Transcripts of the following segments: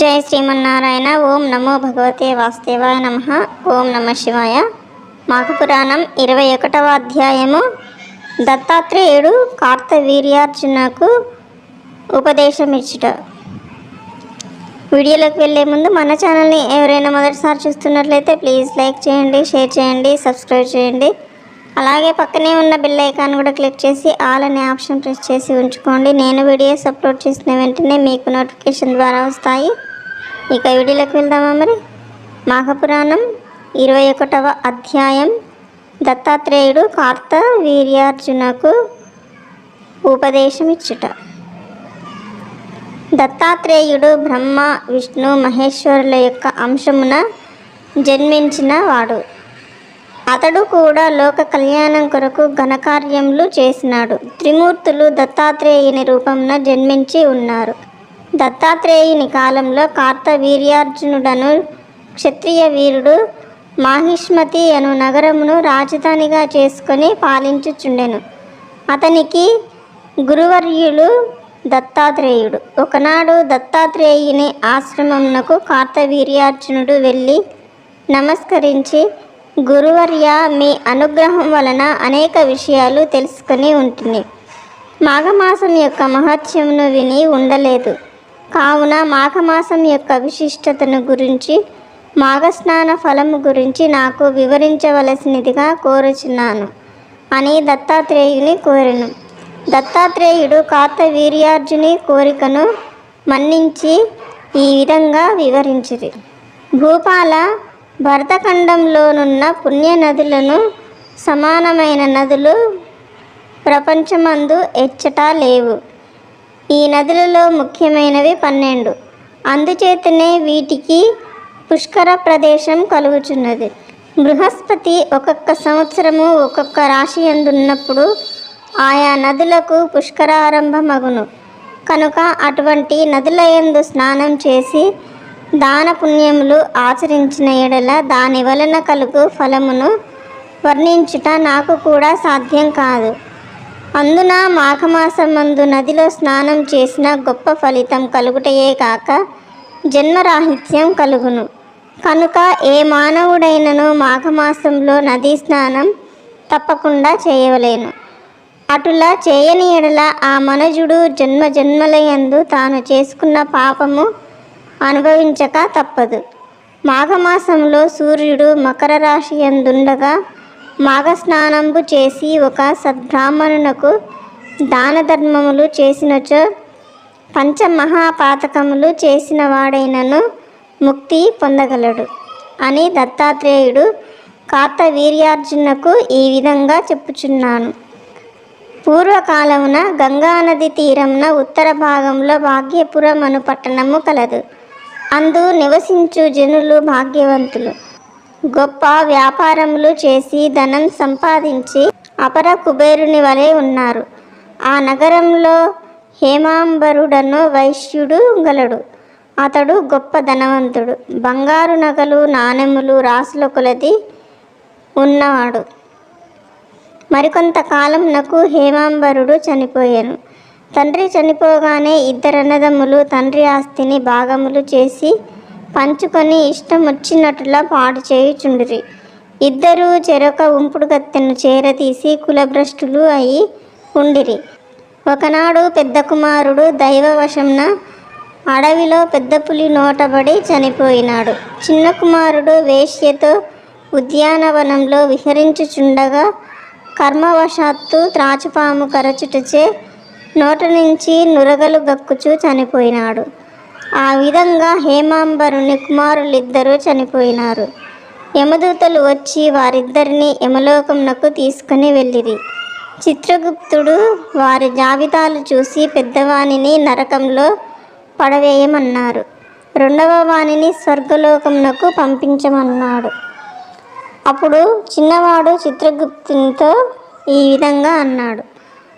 జై శ్రీమన్నారాయణ ఓం నమో భగవతే వాసుదేవాయ నమ ఓం నమ శివాయ మాకు పురాణం ఇరవై ఒకటవ అధ్యాయము దత్తాత్రేయుడు కార్తవీర్యార్జునకు ఉపదేశమిచ్చుట. వీడియోలోకి వెళ్ళే ముందు మన ఛానల్ని ఎవరైనా మొదటిసారి చూస్తున్నట్లయితే ప్లీజ్ లైక్ చేయండి షేర్ చేయండి సబ్స్క్రైబ్ చేయండి. అలాగే పక్కనే ఉన్న బెల్ ఐకాన్ కూడా క్లిక్ చేసి ఆల్ అనే ఆప్షన్ ప్రెస్ చేసి ఉంచుకోండి. నేను వీడియోస్ అప్లోడ్ చేసిన వెంటనే మీకు నోటిఫికేషన్ ద్వారా వస్తాయి. ఇక వీడియోలోకి వెళ్దామా మరి? మాఘపురాణం ఇరవై ఒకటవ అధ్యాయం. దత్తాత్రేయుడు కార్త వీర్యార్జునకు ఉపదేశం ఇచ్చుట దత్తాత్రేయుడు బ్రహ్మ విష్ణు మహేశ్వరుల యొక్క అంశమున జన్మించిన వాడు. అతడు కూడా లోక కళ్యాణం కొరకు ఘనకార్యములు చేసినాడు. త్రిమూర్తులు దత్తాత్రేయుని రూపంన జన్మించి ఉన్నారు. దత్తాత్రేయుని కాలంలో కార్తవీర్యార్జునుడను క్షత్రియ వీరుడు మాహిష్మతి అను నగరమును రాజధానిగా చేసుకొని పాలించుచుండెను. అతనికి గురువర్యులు దత్తాత్రేయుడు. ఒకనాడు దత్తాత్రేయుని ఆశ్రమమునకు కార్తవీర్యార్జునుడు వెళ్ళి నమస్కరించి గురువర్య మీ అనుగ్రహం వలన అనేక విషయాలు తెలుసుకొని ఉంటుంది మాఘమాసం యొక్క మహత్యమును విని ఉండలేదు. కావున మాఘమాసం యొక్క విశిష్టతను గురించి మాఘస్నాన ఫలము గురించి నాకు వివరించవలసినదిగా కోరుచున్నాను అని దత్తాత్రేయుని కోరెను. దత్తాత్రేయుడు కార్తవీర్యార్జుని కోరికను మన్నించి ఈ విధంగా వివరించిరి. భూపాల భరతఖండంలోనున్న పుణ్య నదులను సమానమైన నదులు ప్రపంచమందు ఎచ్చటా లేవు. ఈ నదులలో ముఖ్యమైనవి పన్నెండు. అందుచేతనే వీటికి పుష్కర ప్రదేశం కలుగుచున్నది. బృహస్పతి ఒక్కొక్క సంవత్సరము ఒక్కొక్క రాశి అందున్నప్పుడు ఆయా నదులకు పుష్కరారంభమగును. కనుక అటువంటి నదుల యందు స్నానం చేసి దాన పుణ్యములు ఆచరించిన ఎడల దాని వలన కలుగు ఫలమును వర్ణించుట నాకు కూడా సాధ్యం కాదు. అందున మాఘమాసమందు నదిలో స్నానం చేసిన గొప్ప ఫలితం కలుగుటయే కాక జన్మరాహిత్యం కలుగును. కనుక ఏ మానవుడైనను మాఘమాసంలో నదీ స్నానం తప్పకుండా చేయవలేను. అటులా చేయని ఎడల ఆ మనుజుడు జన్మ జన్మలయందు తాను చేసుకున్న పాపము అనుభవించక తప్పదు. మాఘమాసంలో సూర్యుడు మకర రాశి ఎందుండగా మాఘస్నానంబు చేసి ఒక సద్బ్రాహ్మణునకు దాన ధర్మములు చేసినచో పంచమహాపాతకములు చేసిన వాడైనను ముక్తి పొందగలడు అని దత్తాత్రేయుడు కార్తవీర్యార్జునకు ఈ విధంగా చెప్పుచున్నాను. పూర్వకాలమున గంగానది తీరమున ఉత్తర భాగంలో భాగ్యపురం అను పట్టణము కలదు. అందు నివసించు జనులు భాగ్యవంతులు. గొప్ప వ్యాపారములు చేసి ధనం సంపాదించి అపర కుబేరుని వలె ఉన్నారు. ఆ నగరంలో హేమాంబరుడను వైశ్యుడు గలడు. అతడు గొప్ప ధనవంతుడు. బంగారు నగలు నాణెములు రాసుల కొలది ఉన్నవాడు. మరికొంతకాలం నాకు హేమాంబరుడు చనిపోయాను. తండ్రి చనిపోగానే ఇద్దరు అన్నదమ్ములు తండ్రి ఆస్తిని భాగములు చేసి పంచుకొని ఇష్టం వచ్చినట్లుగా పాడు చేయుచుండిరి. ఇద్దరు చెరొక ఉంపుడు కత్తెను చేరతీసి కులభ్రష్టులు అయి ఉండిరి. ఒకనాడు పెద్ద కుమారుడు దైవవశంన అడవిలో పెద్ద పులి నోటబడి చనిపోయినాడు. చిన్న కుమారుడు వేశ్యతో ఉద్యానవనంలో విహరించుచుండగా కర్మవశాత్తు త్రాచుపాము కరచుటచే నోట నుంచి నురగలు గక్కుచూ చనిపోయినాడు. ఆ విధంగా హేమాంబరుని కుమారులిద్దరూ చనిపోయినారు. యమదూతలు వచ్చి వారిద్దరిని యమలోకంనకు తీసుకుని వెళ్ళిరి. చిత్రగుప్తుడు వారి జాబితాలు చూసి పెద్దవానిని నరకంలో పడవేయమన్నారు. రెండవ వానిని స్వర్గలోకంనకు పంపించమన్నాడు. అప్పుడు చిన్నవాడు చిత్రగుప్తునితో ఈ విధంగా అన్నాడు.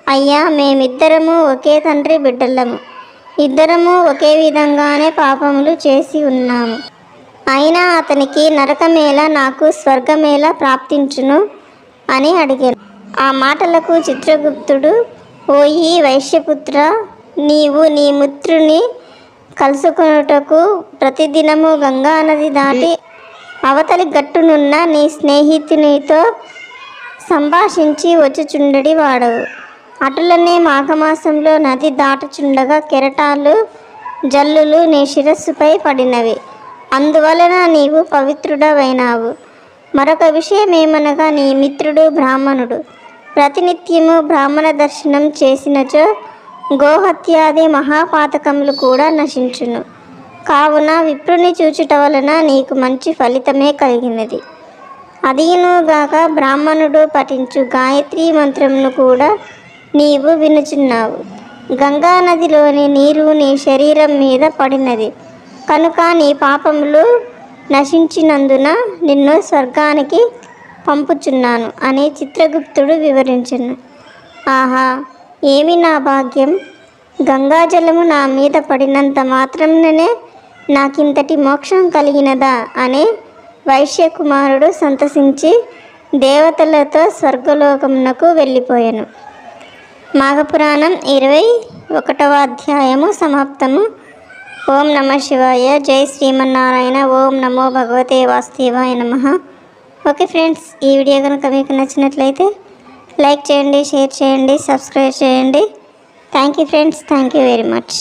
అయ్యా మేమిద్దరము ఒకే తండ్రి బిడ్డలము. ఇద్దరము ఒకే విధంగానే పాపములు చేసి ఉన్నాము. అయినా అతనికి నరకమేళ నాకు స్వర్గమేళ ప్రాప్తించును అని అడిగాను. ఆ మాటలకు చిత్రగుప్తుడు ఓయి వైశ్యపుత్ర నీవు నీ మిత్రుని కలుసుకొనుటకు ప్రతిదినము గంగా నది దాటి అవతలి గట్టునున్న నీ స్నేహితునితో సంభాషించి వచ్చుచుండడి వాడవు. అటులనే మాఘమాసంలో నది దాటుచుండగా కెరటాలు జల్లులు నీ శిరస్సుపై పడినవి. అందువలన నీవు పవిత్రుడవైనావు. మరొక విషయం ఏమనగా నీ మిత్రుడు బ్రాహ్మణుడు. ప్రతినిత్యము బ్రాహ్మణ దర్శనం చేసినచో గోహత్యాది మహాపాతకములు కూడా నశించును. కావున విప్రుని చూచుట వలన నీకు మంచి ఫలితమే కలిగినది. అదీనుగాక బ్రాహ్మణుడు పఠించు గాయత్రీ మంత్రమును కూడా నీవు వినుచున్నావు. గంగా నదిలోని నీరు నీ శరీరం మీద పడినది. కనుక నీ పాపములు నశించినందున నిన్ను స్వర్గానికి పంపుచున్నాను అని చిత్రగుప్తుడు వివరించను. ఆహా ఏమి నా భాగ్యం? గంగాజలము నా మీద పడినంత మాత్రంలోనే నాకింతటి మోక్షం కలిగినదా అని వైశ్యకుమారుడు సంతసించి దేవతలతో స్వర్గలోకమునకు వెళ్ళిపోయాను. మాఘపురాణం ఇరవై ఒకటవ అధ్యాయము సమాప్తము. ఓం నమ శివాయ. జై శ్రీమన్నారాయణ. ఓం నమో భగవతే వాసుదేవాయ నమ. ఓకే ఫ్రెండ్స్ ఈ వీడియో కనుక మీకు నచ్చినట్లయితే లైక్ చేయండి షేర్ చేయండి సబ్స్క్రైబ్ చేయండి. Thank you friends. Thank you very much.